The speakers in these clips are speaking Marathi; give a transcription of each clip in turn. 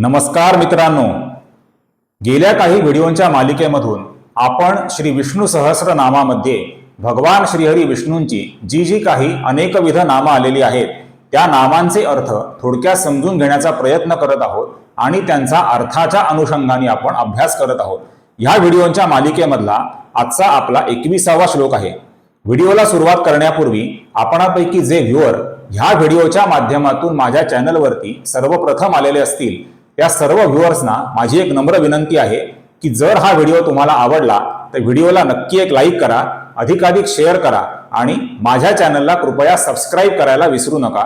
नमस्कार मित्रांनो. गेल्या काही व्हिडिओंच्या मालिकेमधून आपण श्री विष्णू सहस्रनामामध्ये भगवान श्रीहरी विष्णूंची जी जी काही अनेकविध नामं आलेली आहेत त्या नामांचे अर्थ थोडक्यात समजून घेण्याचा प्रयत्न करत आहोत आणि त्यांचा अर्थाच्या अनुषंगाने आपण अभ्यास करत आहोत. ह्या व्हिडिओंच्या मालिकेमधला आजचा आपला एकविसावा श्लोक आहे. व्हिडिओला सुरुवात करण्यापूर्वी आपणापैकी जे व्ह्युअर ह्या व्हिडिओच्या माध्यमातून माझ्या चॅनलवरती सर्वप्रथम आलेले असतील त्या सर्व व्ह्युअर्सना माझी एक नम्र विनंती आहे की जर हा व्हिडिओ तुम्हाला आवडला तर व्हिडिओला नक्की एक लाईक करा अधिकाधिक शेअर करा आणि माझ्या चॅनलला कृपया सबस्क्राईब करायला विसरू नका.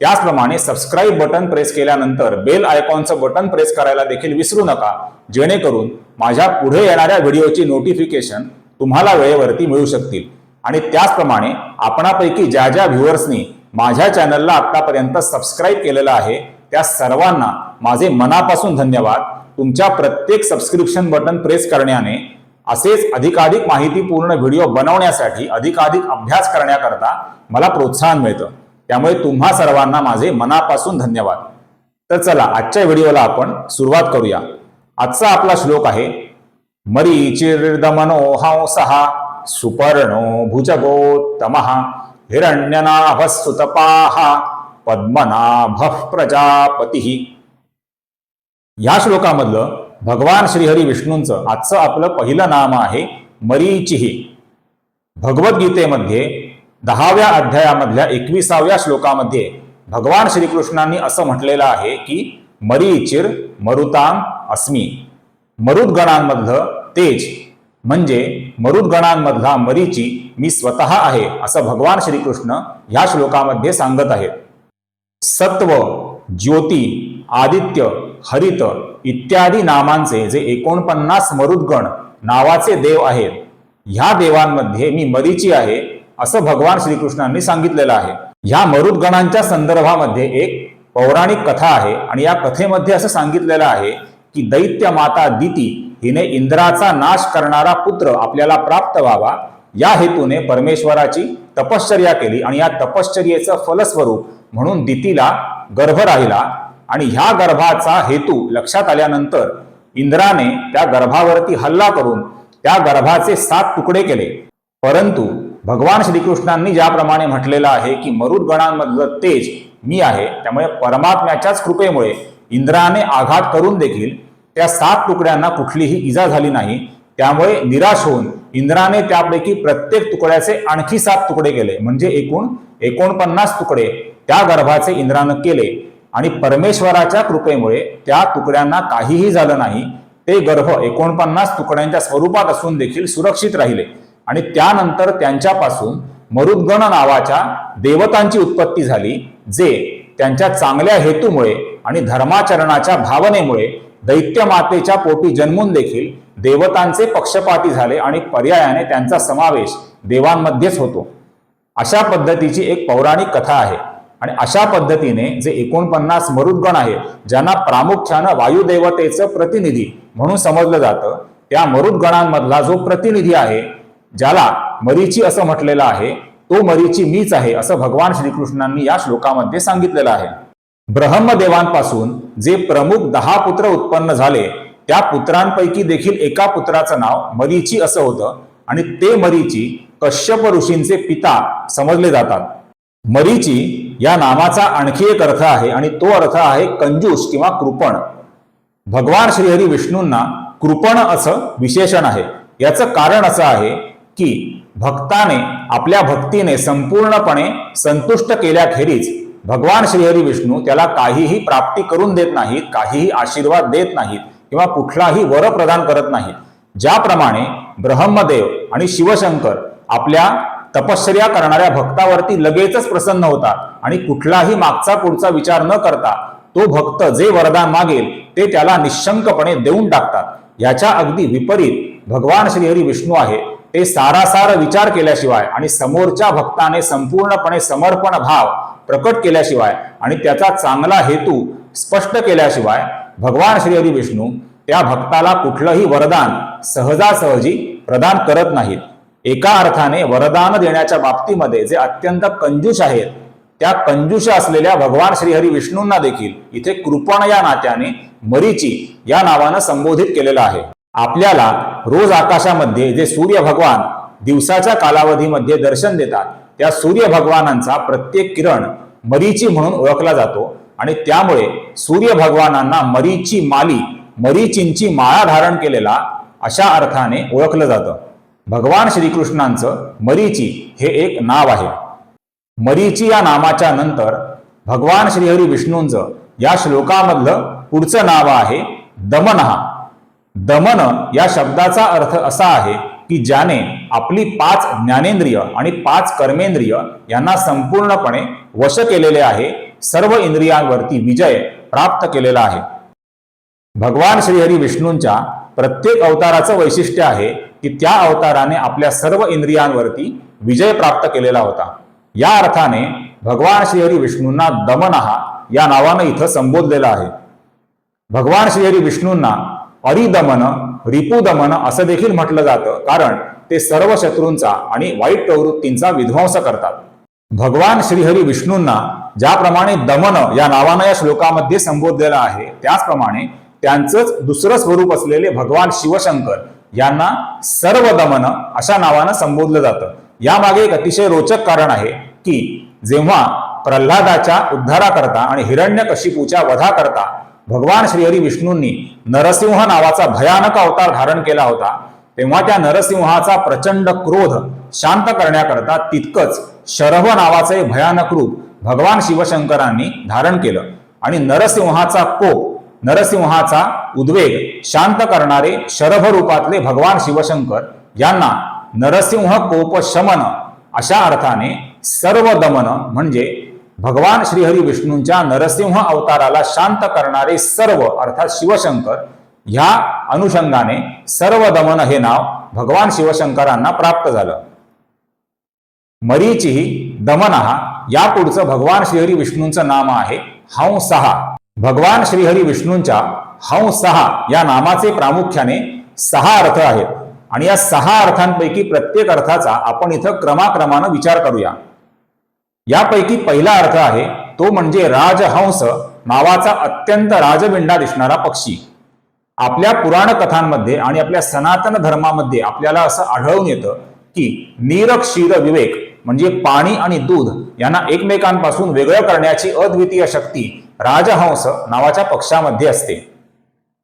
त्याचप्रमाणे सबस्क्राईब बटन प्रेस केल्यानंतर बेल आयकॉनचं बटन प्रेस करायला देखील विसरू नका. जेणेकरून माझ्या पुढे येणाऱ्या व्हिडिओची नोटिफिकेशन तुम्हाला वेळेवरती मिळू शकतील. आणि त्याचप्रमाणे आपणापैकी ज्या ज्या व्ह्युअर्सनी माझ्या चॅनलला आत्तापर्यंत सबस्क्राईब केलेलं आहे त्या सर्वांना माझे मनापासून धन्यवाद. तुमच्या प्रत्येक सबस्क्रिप्शन बटन प्रेस करण्याने असेच अधिकाधिक माहितीपूर्ण व्हिडिओ बनवण्यासाठी अधिकाधिक अभ्यास करण्याकरता मला प्रोत्साहन मिळतं. त्यामुळे तुम्हा सर्वांना माझे मनापासून धन्यवाद. तर चला आजच्या व्हिडिओला आपण सुरुवात करूया. आजचा आपला श्लोक आहे मरीचिर्दमनो हंसहा सुपर्णो भुजगोत्तमः सुतपाहा पद्मनाभः प्रजापती. या श्लोकामधलं भगवान श्रीहरी विष्णूंचं आजचं आपलं पहिलं नाम आहे मरीचिही. भगवद्गीतेमध्ये दहाव्या अध्यायामधल्या एकविसाव्या श्लोकामध्ये भगवान श्रीकृष्णांनी असं म्हटलेलं आहे की मरीचिर मरुताम अस्मी. मरुदगणांमधलं तेज म्हणजे मरुदगणांमधला मरीची मी स्वतः आहे असं भगवान श्रीकृष्ण ह्या श्लोकामध्ये सांगत आहेत. सत्व ज्योती आदित्य हरित इत्यादी नामांचे जे एकोणपन्नास मरुदगण नावाचे देव आहेत ह्या देवांमध्ये मी मरीची आहे असं भगवान श्रीकृष्णांनी सांगितलेलं आहे. ह्या मरुदगणांच्या संदर्भामध्ये एक पौराणिक कथा आहे आणि या कथेमध्ये असं सांगितलेलं आहे की दैत्य माता दिती हिने इंद्राचा नाश करणारा पुत्र आपल्याला प्राप्त व्हावा या हेतूने परमेश्वराची तपश्चर्या केली आणि या तपश्चर्येचं फलस्वरूप म्हणून दितीला गर्भ राहिला आणि ह्या गर्भाचा हेतू लक्षात आल्यानंतर इंद्राने त्या गर्भावरती हल्ला करून त्या गर्भाचे सात तुकडे केले. परंतु भगवान श्रीकृष्णांनी ज्याप्रमाणे म्हटलेलं आहे की मरुदगणांमधलं तेज मी आहे त्यामुळे परमात्म्याच्याच कृपेमुळे इंद्राने आघात करून देखील त्या सात तुकड्यांना कुठलीही इजा झाली नाही. त्यामुळे निराश होऊन इंद्राने त्यापैकी प्रत्येक तुकड्याचे आणखी सात तुकडे केले. म्हणजे एकूण एकोणपन्नास तुकडे. त्या गर्भाचे इंद्रानं केले. आणि परमेश्वराच्या कृपेमुळे त्या तुकड्यांना काहीही झालं नाही. ते गर्भ एकोणपन्नास तुकड्यांच्या स्वरूपात असून देखील सुरक्षित राहिले. आणि त्यानंतर त्यांच्यापासून मरुद्गण नावाच्या देवतांची उत्पत्ती झाली जे त्यांच्या चांगल्या हेतूमुळे आणि धर्माचरणाच्या भावनेमुळे दैत्यमातेच्या पोटी जन्मून देखील देवतांचे पक्षपाती झाले आणि पर्यायाने त्यांचा समावेश देवांमध्येच होतो. अशा पद्धतीची एक पौराणिक कथा आहे. आणि अशा पद्धतीने जे एकोणपन्नास मरुद्गण आहे ज्यांना प्रामुख्यानं वायुदेवतेचं प्रतिनिधी म्हणून समजलं जातं त्या मरुद्गणांमधला जो प्रतिनिधी आहे ज्याला मरीची असं म्हटलेलं आहे तो मरीची मीच आहे असं भगवान श्रीकृष्णांनी या श्लोकामध्ये सांगितलेलं आहे. ब्रह्मदेवांपासून जे प्रमुख दहा पुत्र उत्पन्न झाले त्या पुत्रांपैकी देखील एका पुत्राचं नाव मरीची असं होतं आणि ते मरीची कश्यप ऋषींचे पिता समजले जातात. मरीची या नामाचा आणखी एक अर्थ आहे आणि तो अर्थ आहे कंजूस किंवा कृपण. भगवान श्रीहरी विष्णूंना कृपण असं विशेषण आहे. याचं कारण असं आहे की भक्ताने आपल्या भक्तीने संपूर्णपणे संतुष्ट केल्याखेरीज भगवान श्रीहरी विष्णू त्याला काहीही प्राप्ती करून देत नाहीत काहीही आशीर्वाद देत नाहीत किंवा कुठलाही वर प्रदान करत नाहीत. ज्याप्रमाणे ब्रह्मदेव आणि शिवशंकर आपल्या तपश्चर्या करणाऱ्या भक्तावरती लगेचच प्रसन्न होतात आणि कुठलाही मागचा पुढचा विचार न करता तो भक्त जे वरदान मागेल ते त्याला निशंकपणे देऊन टाकतात. याच्या अगदी विपरीत भगवान श्रीहरी विष्णू आहे. ते सारासार विचार केल्याशिवाय आणि समोरच्या भक्ताने संपूर्णपणे समर्पण भाव प्रकट केल्याशिवाय आणि त्याचा चांगला हेतू स्पष्ट केल्याशिवाय भगवान श्रीहरी विष्णू त्या भक्ताला कुठलंही वरदान सहजासहजी प्रदान करत नाहीत. एका अर्थाने वरदान देण्याच्या बाबतीमध्ये जे अत्यंत कंजूष आहेत त्या कंजूष असलेल्या भगवान श्रीहरी विष्णूंना देखील इथे कृपण या नात्याने मरीची या नावानं संबोधित केलेलं आहे. आपल्याला रोज आकाशामध्ये जे सूर्य भगवान दिवसाच्या कालावधीमध्ये दर्शन देतात त्या सूर्य भगवानांचा प्रत्येक किरण मरीची म्हणून ओळखला जातो आणि त्यामुळे सूर्य भगवानांना मरीची माली मरीचींची माळा धारण केलेला अशा अर्थाने ओळखलं जातं. भगवान श्रीकृष्णांचं मरीची हे एक नाव आहे. मरीची या नामाच्या नंतर भगवान श्रीहरी विष्णूंचं या श्लोकामधलं पुढचं नाव आहे दमनहा दमन या शब्दाचा अर्थ असा आहे की ज्याने आपली पाच ज्ञानेंद्रिय आणि पाच कर्मेंद्रिय यांना संपूर्णपणे वश केलेले आहे सर्व इंद्रियांवरती विजय प्राप्त केलेला आहे. भगवान श्रीहरी विष्णूंच्या प्रत्येक अवताराचं वैशिष्ट्य आहे की त्या अवताराने आपल्या सर्व इंद्रियांवरती विजय प्राप्त केलेला होता. या अर्थाने भगवान श्रीहरी विष्णूंना दमनहा या नावानं इथं संबोधलेलं आहे. भगवान श्रीहरी विष्णूंना अरिदमन रिपुदमन असं देखील म्हटलं जातं कारण ते सर्व शत्रूंचा आणि वाईट प्रवृत्तींचा विध्वंस करतात. भगवान श्रीहरी विष्णूंना ज्याप्रमाणे दमन या नावानं या श्लोकामध्ये संबोधलेलं आहे त्याचप्रमाणे त्यांचंच दुसरं स्वरूप असलेले भगवान शिवशंकर यांना सर्व दमन अशा नावानं संबोधलं जातं. यामागे एक अतिशय रोचक कारण आहे की जेव्हा प्रल्हादाच्या उद्धाराकरता आणि हिरण्यकशिपूच्या वधाकरता भगवान श्रीहरी विष्णूंनी नरसिंह नावाचा भयानक अवतार धारण केला होता तेव्हा त्या नरसिंहाचा प्रचंड क्रोध शांत करण्याकरता तितकंच शरभ नावाचं भयानक रूप भगवान शिवशंकरांनी धारण केलं. आणि नरसिंहाचा कोप नरसिंहाचा उद्वेग शांत करणारे शरभ रूपातले भगवान शिवशंकर यांना नरसिंह कोप शमन अशा अर्थाने सर्व दमन म्हणजे भगवान श्रीहरी विष्णूंच्या नरसिंह अवताराला शांत करणारे सर्व अर्थात शिवशंकर ह्या अनुषंगाने सर्व दमन हे नाव भगवान शिवशंकरांना प्राप्त झालं. मरीचीही दमनहा यापुढचं भगवान श्रीहरी विष्णूंचं नाम आहे हंसहा. भगवान श्रीहरी विष्णूंच्या हंसहा या नामाचे प्रामुख्याने सहा अर्थ आहेत. आणि या सहा अर्थांपैकी प्रत्येक अर्थाचा आपण इथं क्रमाक्रमानं विचार करूया. यापैकी पहिला अर्थ आहे तो म्हणजे राजहंस नावाचा अत्यंत राजबिंडा दिसणारा पक्षी. आपल्या पुराण कथांमध्ये आणि आपल्या सनातन धर्मामध्ये आपल्याला असं आढळून येतं की नीरक्षीर विवेक म्हणजे पाणी आणि दूध यांना एकमेकांपासून वेगळं करण्याची अद्वितीय शक्ती राजहंस नावाच्या पक्षामध्ये असते.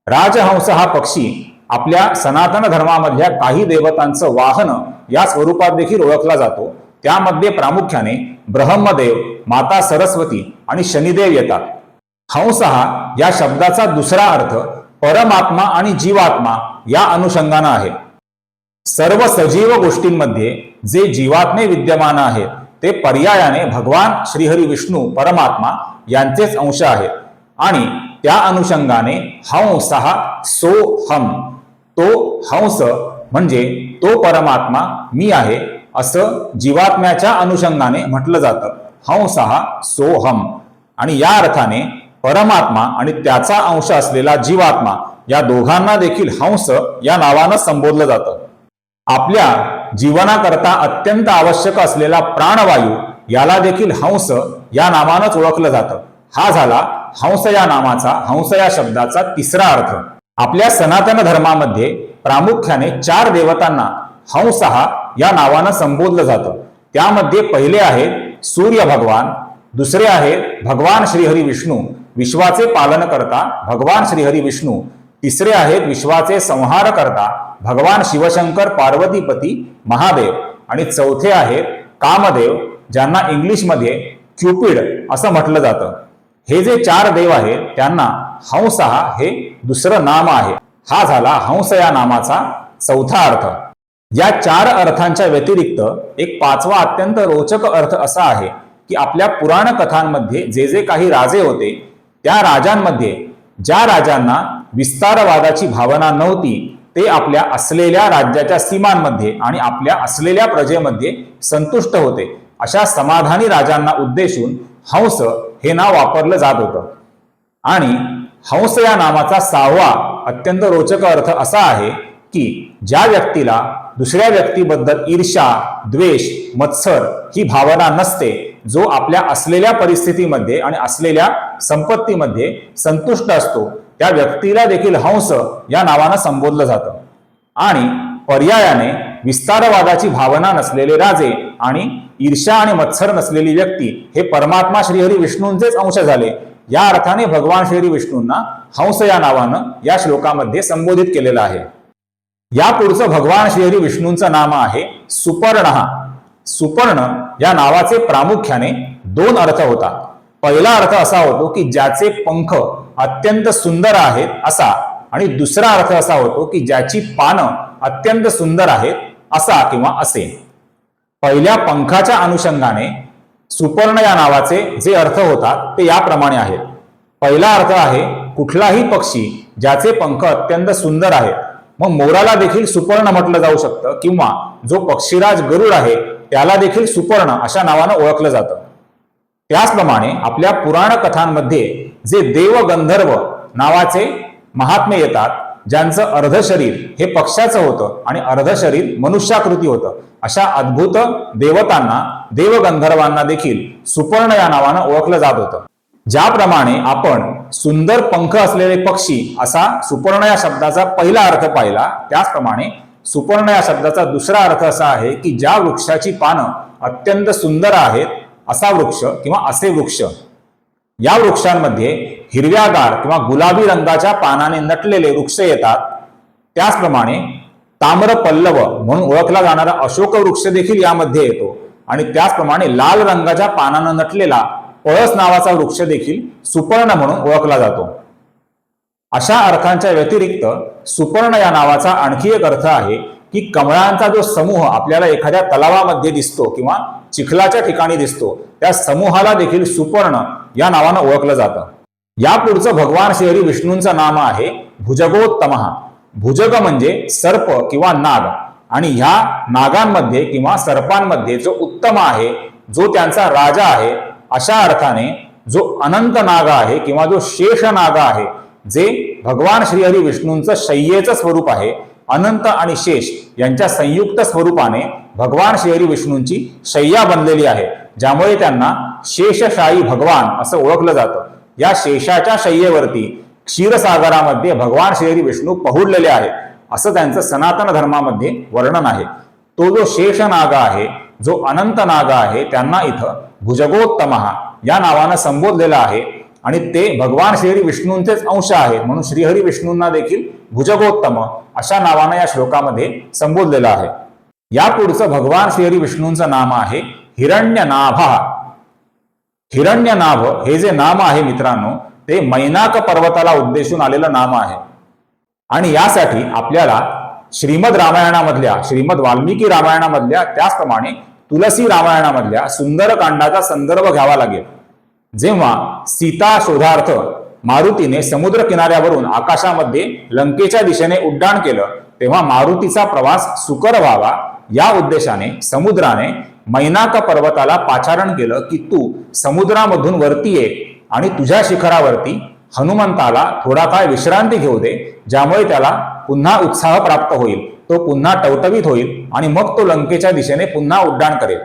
राजहंस हा पक्षी आपल्या सनातन धर्मामधल्या काही देवतांचं वाहन या स्वरूपात देखील ओळखला जातो. त्यामध्ये प्रामुख्याने ब्रह्मदेव माता सरस्वती आणि शनिदेव येतात. हंस हा या शब्दाचा दुसरा अर्थ परमात्मा आणि जीवात्मा या अनुषंगानं आहे. सर्व सजीव गोष्टींमध्ये जे जीवात्मे विद्यमान आहेत ते पर्यायाने भगवान श्रीहरी विष्णू परमात्मा यांचेच अंश आहेत. आणि त्या अनुषंगाने हंस हा सो हम. तो हंस म्हणजे तो परमात्मा मी आहे असं जीवात्म्याच्या अनुषंगाने म्हटलं जातं. हंस हा सोहम आणि या अर्थाने परमात्मा आणि त्याचा अंश असलेला जीवात्मा या दोघांना देखील हंस या नावानं संबोधलं जातं. आपल्या जीवनाकरता अत्यंत आवश्यक असलेला प्राणवायू याला देखील हंस या नावानंच ओळखलं जातं. हा झाला हंस या नामाचा हंस या शब्दाचा तिसरा अर्थ. आपल्या सनातन धर्मामध्ये प्रामुख्याने चार देवतांना हंस हा या नावानं संबोधलं जातं. त्यामध्ये पहिले आहेत सूर्य भगवान दुसरे आहेत भगवान श्रीहरी विष्णू विश्वाचे पालन करता भगवान श्रीहरी विष्णू तिसरे आहेत विश्वाचे संहार करता भगवान शिवशंकर पार्वतीपती महादेव आणि चौथे आहेत कामदेव ज्यांना इंग्लिशमध्ये क्युपिड असं म्हटलं जातं. हे जे चार देव आहेत त्यांना हंस हा हे दुसरं नाम आहे. हा झाला हंस या नामाचा चौथा अर्थ. या चार अर्थांच्या व्यतिरिक्त एक पाचवा अत्यंत रोचक अर्थ असा आहे की आपल्या पुराण कथांमध्ये जे जे काही राजे होते त्या राजांमध्ये ज्या राजांना विस्तारवादाची भावना नव्हती ते आपल्या असलेल्या राज्याच्या सीमांमध्ये आणि आपल्या असलेल्या प्रजेमध्ये संतुष्ट होते. अशा समाधानी राजांना उद्देशून हंस हे नाव वापरलं जात होतं. आणि हंस या नामाचा सहावा अत्यंत रोचक अर्थ असा आहे की ज्या व्यक्तीला दुसऱ्या व्यक्तीबद्दल ईर्षा द्वेष मत्सर ही भावना नसते जो आपल्या असलेल्या परिस्थितीमध्ये आणि असलेल्या संपत्तीमध्ये संतुष्ट असतो त्या व्यक्तीला देखील हंस या नावानं संबोधलं जातं. आणि पर्यायाने विस्तारवादाची भावना नसलेले राजे आणि ईर्ष्या आणि मत्सर नसलेली व्यक्ती हे परमात्मा श्रीहरी विष्णूंचेच अंश झाले. या अर्थाने भगवान श्रीहरी विष्णूंना हंस या नावानं या श्लोकामध्ये संबोधित केलेलं आहे. या पुढचं भगवान श्रीहरी विष्णूंचं नाम आहे सुपर्ण. सुपर्ण या नावाचे प्रामुख्याने दोन अर्थ होतात. पहिला अर्थ असा होतो की ज्याचे पंख अत्यंत सुंदर आहेत असा. आणि दुसरा अर्थ असा होतो की ज्याची पानं अत्यंत सुंदर आहेत असा किंवा असे. पहिल्या पंखाच्या अनुषंगाने सुपर्ण या नावाचे जे अर्थ होतात ते याप्रमाणे आहेत. पहिला अर्थ आहे कुठलाही पक्षी ज्याचे पंख अत्यंत सुंदर आहेत. मग मोराला देखील सुपर्ण म्हटलं जाऊ शकतं किंवा जो पक्षीराज गरुड आहे त्याला देखील सुपर्ण अशा नावानं ओळखलं जातं. त्याचप्रमाणे आपल्या पुराण कथांमध्ये जे देवगंधर्व नावाचे महात्मे येतात ज्यांचं अर्ध शरीर हे पक्षाचं होतं आणि अर्ध शरीर मनुष्याकृती होतं अशा अद्भुत देवतांना देवगंधर्वांना देखील सुपर्ण या नावानं ओळखलं जात होतं. ज्याप्रमाणे आपण सुंदर पंख असलेले पक्षी असा सुपर्ण या शब्दाचा पहिला अर्थ पाहिला त्याचप्रमाणे सुपर्ण या शब्दाचा दुसरा अर्थ असा आहे की ज्या वृक्षाची पानं अत्यंत सुंदर आहेत असा वृक्ष किंवा असे वृक्ष या वृक्षांमध्ये हिरव्यागार किंवा गुलाबी रंगाच्या पानाने नटलेले वृक्ष येतात. त्याचप्रमाणे ताम्र पल्लव म्हणून ओळखला जाणारा अशोक वृक्ष देखील यामध्ये येतो. आणि त्याचप्रमाणे लाल रंगाच्या पानानं नटलेला पळस नावाचा वृक्ष देखील सुपर्ण म्हणून ओळखला जातो. अशा अर्थांच्या व्यतिरिक्त सुपर्ण या नावाचा आणखी एक अर्थ आहे की कमळांचा जो समूह आपल्याला एखाद्या तलावामध्ये दिसतो किंवा चिखलाच्या ठिकाणी दिसतो त्या समूहाला देखील सुपर्ण या नावानं ओळखलं जातं. या पुढचं भगवान श्रीहरी विष्णूंचं नाम आहे भुजगोत्तमहा भुजग म्हणजे सर्प किंवा नाग. आणि ह्या नागांमध्ये किंवा सर्पांमध्ये जो उत्तम आहे जो त्यांचा राजा आहे अशा अर्थाने जो अनंत नाग आहे किंवा जो शेष नाग आहे जे भगवान श्रीहरी विष्णूंचं शय्येचं स्वरूप आहे अनंत आणि शेष यांच्या संयुक्त स्वरूपाने भगवान श्रीहरी विष्णूंची शय्या बनलेली आहे ज्यामुळे त्यांना शेषशाही भगवान असं ओळखलं जातं. या शेषाच्या शय्येवरती क्षीरसागरामध्ये भगवान श्रीहरी विष्णू पहुडलेले आहेत असं त्यांचं सनातन धर्मामध्ये वर्णन आहे. तो जो शेष नाग आहे जो अनंत नाग आहे त्यांना इथं भुजगोत्तमहा या नावानं संबोधलेला आहे. आणि ते भगवान श्रीहरी विष्णूंचेच अंश आहेत. म्हणून श्रीहरी विष्णूंना देखील भुजगोत्तम अशा नावानं या श्लोकामध्ये संबोधलेलं आहे. या पुढचं भगवान श्रीहरी विष्णूंचं नाम आहे हिरण्यनाभा. हिरण्यनाभ हे जे नाम आहे मित्रांनो ते मैनाक पर्वताला उद्देशून आलेलं नाम आहे. आणि यासाठी आपल्याला श्रीमद रामायणामधल्या श्रीमद वाल्मिकी रामायणामधल्या त्याचप्रमाणे तुलसी रामायणामधल्या सुंदरकांडाचा संदर्भ घ्यावा लागेल. जेव्हा सीता शोधार्थ मारुतीने समुद्र किनाऱ्यावरून आकाशामध्ये लंकेच्या दिशेने उड्डाण केलं तेव्हा मारुतीचा प्रवास सुकर व्हावा. या उद्देशाने समुद्राने मैनाक पर्वताला पाचारण केलं की तू समुद्रामधून वरती ये आणि तुझ्या शिखरावरती हनुमंताला थोडा काळ विश्रांती घेऊ दे ज्यामुळे त्याला पुन्हा उत्साह प्राप्त होईल. तो पुन्हा टवटवीत होईल आणि मग तो लंकेच्या दिशेने पुन्हा उड्डाण करेल.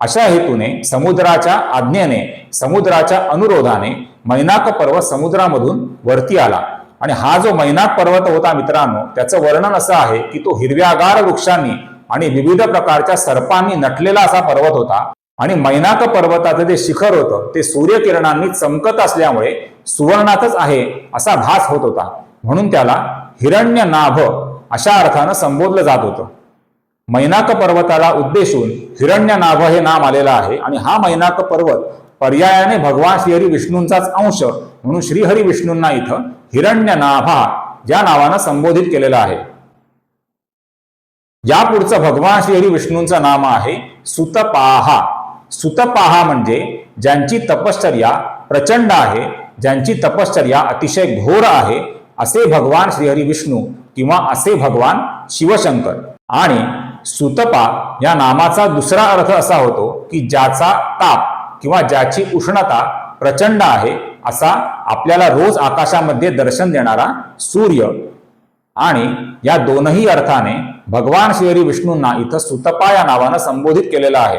अशा हेतूने समुद्राच्या आज्ञेने समुद्राच्या अनुरोधाने मैनाक पर्वत समुद्रामधून वरती आला. आणि हा जो मैनाक पर्वत होता मित्रांनो त्याचं वर्णन असं आहे की तो हिरव्यागार वृक्षांनी आणि विविध प्रकारच्या सर्पांनी नटलेला असा पर्वत होता. आणि मैनाक पर्वताचं जे शिखर होतं ते सूर्यकिरणांनी चमकत असल्यामुळे सुवर्णातच आहे असा भास होत होता. म्हणून त्याला हिरण्य नाभ अशा अर्थानं संबोधलं जात होतं. मैनाक पर्वताला उद्देशून हिरण्यनाभ हे नाम आलेलं आहे. आणि हा मैनाक पर्वत पर्यायाने भगवान श्रीहरी विष्णूंचाच अंश म्हणून श्रीहरी विष्णूंना इथं हिरण्यनाभा या नावानं संबोधित केलेलं आहे. या पुढचं भगवान श्रीहरी विष्णूंचं नाम आहे सुतपाहा. सुतपाहा म्हणजे ज्यांची तपश्चर्या प्रचंड आहे ज्यांची तपश्चर्या अतिशय घोर आहे असे भगवान श्रीहरी विष्णू किंवा असे भगवान शिवशंकर. आणि सुतपा या नामाचा दुसरा अर्थ असा होतो की ज्याचा ताप किंवा ज्याची उष्णता प्रचंड आहे असा आपल्याला रोज आकाशामध्ये दर्शन देणारा सूर्य. आणि या दोनही अर्थाने भगवान श्रीहरी विष्णूंना इथं सुतपा या नावानं संबोधित केलेलं आहे.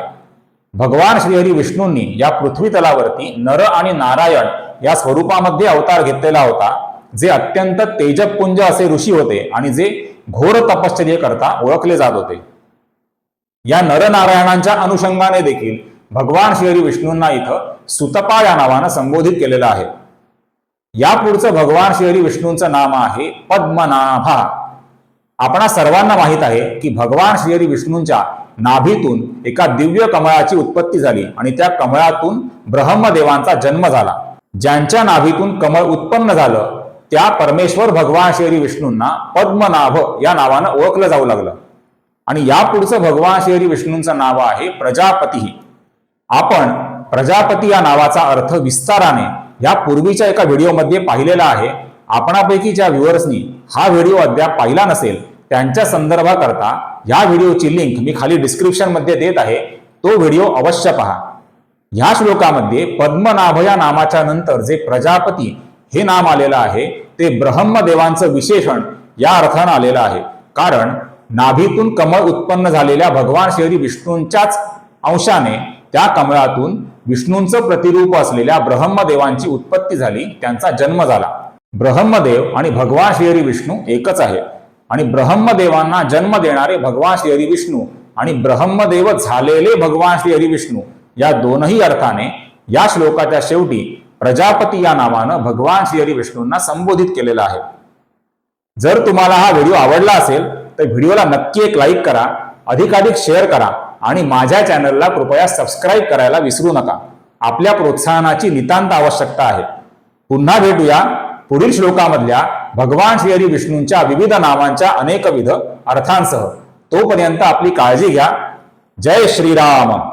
भगवान श्रीहरी विष्णूंनी या पृथ्वी तलावरती नर आणि नारायण या स्वरूपामध्ये अवतार घेतलेला होता जे अत्यंत तेजपुंज असे ऋषी होते आणि जे घोर तपश्चर्येकरता ओळखले जात होते. या नरनारायणांच्या अनुषंगाने देखील भगवान श्री विष्णूंना इथं सुतपा या नावानं संबोधित केलेलं आहे. यापुढचं भगवान श्री विष्णूंचं नाम आहे पद्मनाभा. आपणा सर्वांना माहीत आहे की भगवान श्री विष्णूंच्या नाभीतून एका दिव्य कमळाची उत्पत्ती झाली आणि त्या कमळातून ब्रह्मदेवांचा जन्म झाला. ज्यांच्या नाभीतून कमळ उत्पन्न झालं त्या परमेश्वर भगवान श्री विष्णूंना पद्मनाभ या नावानं ओळखलं जाऊ लागलं. आणि यापुढचं भगवान श्री विष्णूंचं नाव आहे प्रजापती. आपण प्रजापती या नावाचा अर्थ विस्ताराने या पूर्वीच्या एका व्हिडिओमध्ये पाहिलेला आहे. आपणापैकी ज्या व्ह्युअर्सनी हा व्हिडिओ अद्याप पाहिला नसेल त्यांच्या संदर्भाकरता या व्हिडिओची लिंक मी खाली डिस्क्रिप्शनमध्ये देत आहे. तो व्हिडिओ अवश्य पहा. ह्या श्लोकामध्ये पद्मनाभ या नामाच्या नंतर जे प्रजापती हे नाम आलेलं आहे ते ब्रह्मदेवांचं विशेषण या अर्थानं आलेलं आहे. कारण नाभीतून कमळ उत्पन्न झालेल्या भगवान श्री विष्णूंच्याच अंशाने त्या कमळातून विष्णूंचं प्रतिरूप असलेल्या ब्रह्मदेवांची उत्पत्ती झाली त्यांचा जन्म झाला. ब्रह्मदेव आणि भगवान श्री विष्णू एकच आहे. आणि ब्रह्मदेवांना जन्म देणारे भगवान श्री विष्णू आणि ब्रह्मदेव झालेले भगवान श्री विष्णू या दोनही अर्थाने या श्लोकाच्या शेवटी प्रजापती या नावानं भगवान श्री विष्णूंना संबोधित केलेलं आहे. जर तुम्हाला हा व्हिडिओ आवडला असेल तर व्हिडिओला नक्की एक लाईक करा अधिकाधिक शेअर करा आणि माझ्या चॅनलला कृपया सबस्क्राईब करायला विसरू नका. आपल्या प्रोत्साहनाची नितांत आवश्यकता आहे. पुन्हा भेटूया पुढील श्लोकामधल्या भगवान श्रीहरी विष्णूंच्या विविध नावांच्या अनेकविध अर्थांसह. तोपर्यंत आपली काळजी घ्या. जय श्रीराम.